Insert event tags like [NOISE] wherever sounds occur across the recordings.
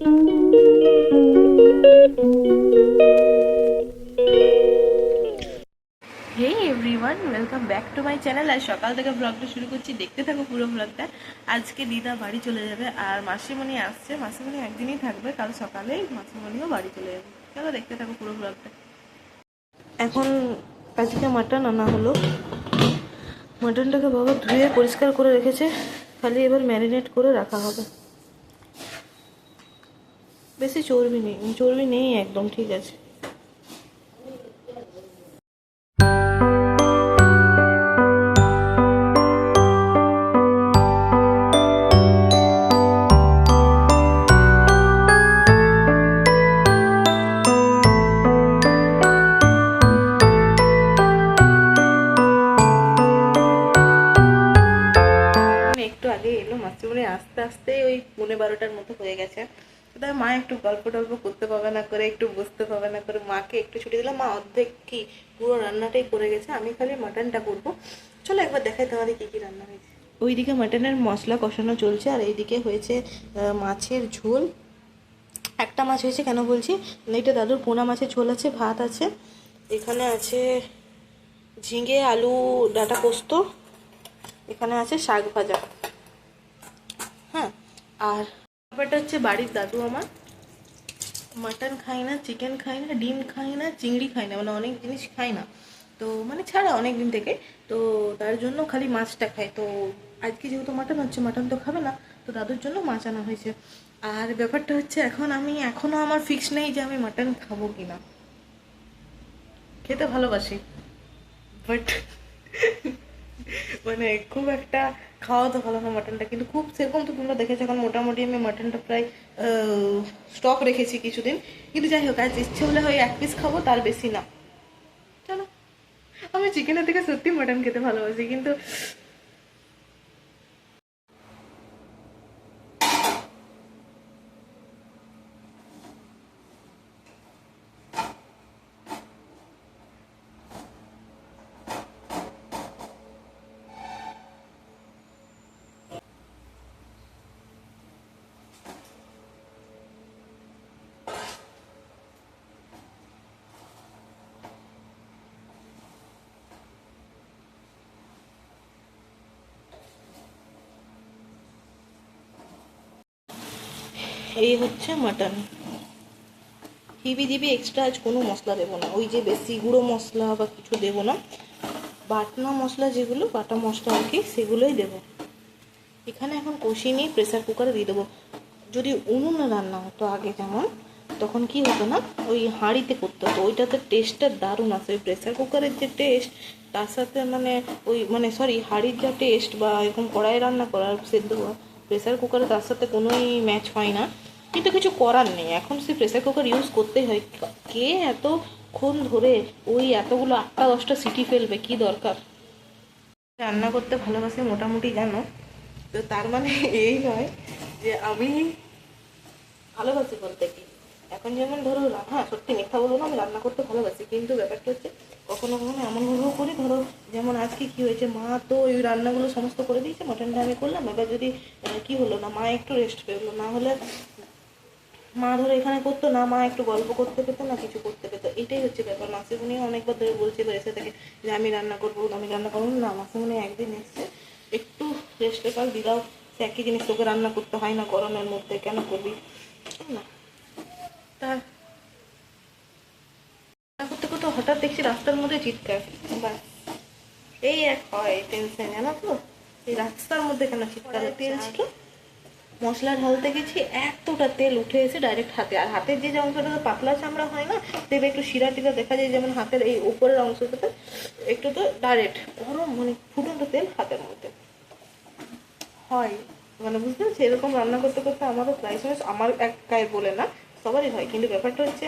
Hey everyone welcome back to my channel আর সকাল থেকে ব্লগটা শুরু করছি। দেখতে থাকো পুরো ব্লগটা আজকে দিদা বাড়ি চলে যাবে আর মাসিমণি আসছে। মাসিমণি একদিনই থাকবে, কাল সকালেই মাসিমণিও বাড়ি চলে যাবে। চলো দেখতে থাকো পুরো ব্লগটা এখন আজকে মাটন আনা হলো। মাটনটাকে বাবা ধুয়ে পরিষ্কার করে রেখেছে। খালি এবার ম্যারিনেট করে রাখা হবে। বেশি চর্বি নেই চর্বি নেই একদম, ঠিক আছে। মানে একটু আগে এলো মাসিমণি, আস্তে আস্তে ওই পৌনে বারোটার মতো হয়ে গেছে। তাই মা একটু গল্প টল্প করতে পাবে না করে, একটু বুঝতে পাবে না করে, মাকে একটু ছুটি দিলাম, মা অর্ধেক কি পুরো রান্নাটাই করে গেছে, আমি খালি মাটনটা করব। চলো একবার দেখাই তোমাদের কী কী রান্না হয়েছে। ওইদিকে মাটনের মশলা কষানো চলছে, আর এইদিকে হয়েছে মাছের ঝোল। একটা মাছ হয়েছে কেন বলছি? এইটা দাদুর পোনা মাছের ঝোল আছে, ভাত আছে। এখানে আছে ঝিঙে, আলু, ডাটা পোস্ত। এখানে আছে শাক ভাজা। হ্যাঁ আর ব্যাপারটা হচ্ছে বাড়ির দাদু আমার। মাটন খাই না চিকেন খাই না, ডিম খাই না, চিংড়ি খাই না মানে অনেক জিনিস খাই না। তো মানে ছাড়া অনেক দিন থেকে। তো তার জন্য খালি মাছটা খায়। তো আজকে যেহেতু মাটন হচ্ছে, মাটন তো খাবে না। তো দাদুর জন্য মাছ আনা হয়েছে। আর ব্যাপারটা হচ্ছে এখন আমি এখনও আমার ফিক্স নেই যে আমি মাটন খাব কি না খেতে ভালোবাসি। বাট মানে খুব একটা খাওয়া তো ভালো না মাটনটা কিন্তু খুব সেরকম তো তোমরা দেখেছ এখন মোটামুটি আমি মাটনটা প্রায় স্টক রেখেছি কিছুদিন। কিন্তু যাই হোক, আজ ইচ্ছে হলে হয় এক পিস খাব, তার বেশি না। চলো। আমি চিকেনের থেকে সত্যি মাটন খেতে ভালোবাসি, কিন্তু এই হচ্ছে মাটন হিবি দিবি এক্সট্রা আজ কোনো মশলা দেবো না। ওই যে বেশি গুঁড়ো মশলা বা কিছু দেবো না। বাটনা মশলা যেগুলো, বাটা মশলা আর কি, সেগুলোই দেবো। এখানে এখন কষিয়ে নিয়ে প্রেসার কুকারে দিয়ে দেবো। যদি উনুনে রান্না হতো আগে যেমন, তখন কি হতো না, ওই হাঁড়িতে করতে হতো ওইটাতে টেস্টটা দারুণ আসে। ওই প্রেসার কুকারের যে টেস্ট তার সাথে মানে ওই মানে সরি হাঁড়ির যা টেস্ট বা এরকম কড়াই রান্না করার সেদ্ধ হওয়া প্রেসার কুকারে তার সাথে কোনোই ম্যাচ হয় না। কিন্তু কিছু করার নেই। এখন সে প্রেসার কুকার ইউজ করতেই হয়। কে এতক্ষণ ধরে ওই এতগুলো আটটা, দশটা সিটি ফেলবে? কি দরকার? রান্না করতে ভালোবাসি মোটামুটি জানো। তো তার মানে এই নয় যে আমি ভালোবাসি বলতে কি। এখন যেমন ধরো হ্যাঁ সত্যি মিথ্যা বলব না, আমি রান্না করতে ভালোবাসি। কিন্তু ব্যাপারটা হচ্ছে, কখনো কখনো যেমন আজকে কি হয়েছে? মা তো ওই রান্নাগুলো সমস্ত করে দিয়েছে মটনটা আমি করলাম। এবার যদি কি হলো না, মা একটু রেস্ট পেল না হলে মা ধরো এখানে করতো না, মা একটু গল্প করতে পেতো না, কিছু করতে পেতো। এটাই হচ্ছে ব্যাপার। মাসিমণি অনেকবার ধরে বলছিল এসে থেকে যে, আমি রান্না করব, আমি রান্না করব। না, মাসিমণি একদিন এসছে একটু রেস্ট কাল দিদাও সে একই জিনিস তোকে রান্না করতে হয় না, গরমের মধ্যে কেন করবি? না? তা করতে করতে হঠাৎ দেখছি রাস্তার মধ্যে চিৎকার। বাস এই এক হয় টেনশন জানো তো? এই রাস্তার মধ্যে কেন চিৎকার তেল ছিল মশলা ঢালতে গেছি এতটা তেল উঠে এসে ডাইরেক্ট হাতে। আর হাতের যে অংশটা পাতলা চামড়া হয় না দেখবে একটু শিরা টিরা দেখা যায় যেমন হাতের এই উপরের অংশটাতে একটু তো ডাইরেক্ট গরম মানে ফুটন্ত তেল হাতের মধ্যে। হয় মানে বুঝতে পারছি? এরকম রান্না করতে করতে আমারও প্রায় সময় আমার এক গায়ে বলে না সবারই হয়। কিন্তু ব্যাপারটা হচ্ছে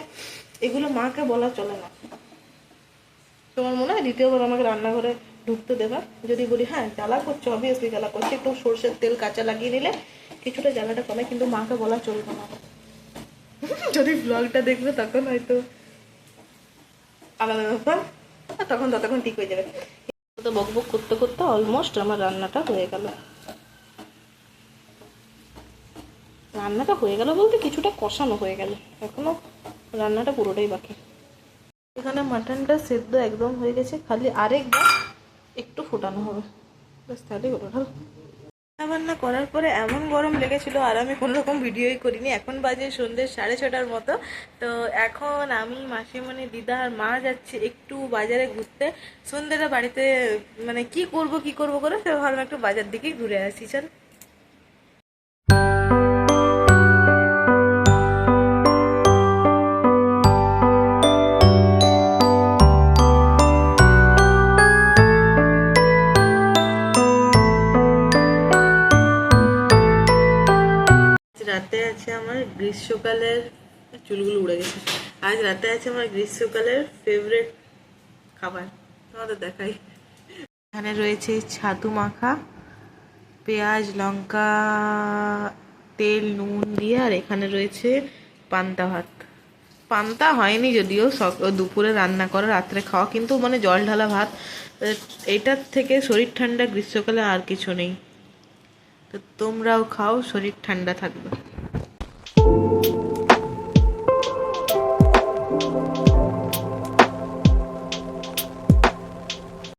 এগুলো মাকে বলা চলে না। তোমার মনে হয় দ্বিতীয়বার আমাকে রান্নাঘরে ঢুকতে দেবা। যদি বলি হ্যাঁ জ্বালা করছে অবভিয়াসলি জ্বালা করছে। একটু সর্ষের তেল কাঁচা লাগিয়ে নিলে কিছুটা জ্বালাটা কমে, কিন্তু মাকে বলা চলবে না। [LAUGHS] যদি ব্লগটা দেখবে, তখন হয়তো আলাদা ব্যাপার। তখন ততক্ষণ ঠিক হয়ে যাবে। তো বক বক করতে করতে অলমোস্ট আমার রান্নাটা হয়ে গেল। রান্নাটা হয়ে গেল বলতে কিছুটা কষানো হয়ে গেল। এখনও রান্নাটা পুরোটাই বাকি। এখানে মাটনটা সেদ্ধ একদম হয়ে গেছে। খালি আরেকবার একটু ফোটানো হবে। ব্যাস, তাহলেই হলো ঢাল রান্না করার পরে এমন গরম লেগেছিল, আর আমি কোনো রকম ভিডিওই করিনি। এখন বাজে সন্ধ্যে সাড়ে ছটার মতো। তো এখন আমি, মাসিমণি, দিদা আর মা যাচ্ছে একটু বাজারে ঘুরতে। সন্ধ্যেটা বাড়িতে মানে কি করব কি করব করে সে ভাবলাম একটু বাজার দিকেই ঘুরে আসি, চল। গ্রীষ্মকালের চুলগুলো উড়ে গেছে। আজ রাতে আছে আমার গ্রীষ্মকালের ফেভারিট খাবার। তোমাদের দেখাই। এখানে রয়েছে ছাতু মাখা, পেঁয়াজ, লঙ্কা, তেল, নুন দিয়ে, আর এখানে রয়েছে পান্তা ভাত। পান্তা হয়নি যদিও দুপুরে রান্না করা, রাত্রে খাওয়া, কিন্তু মানে জল ঢালা ভাত। এটার থেকে শরীর ঠান্ডা, গ্রীষ্মকালে আর কিছু নেই। তো তোমরাও খাও, শরীর ঠান্ডা থাকবে। you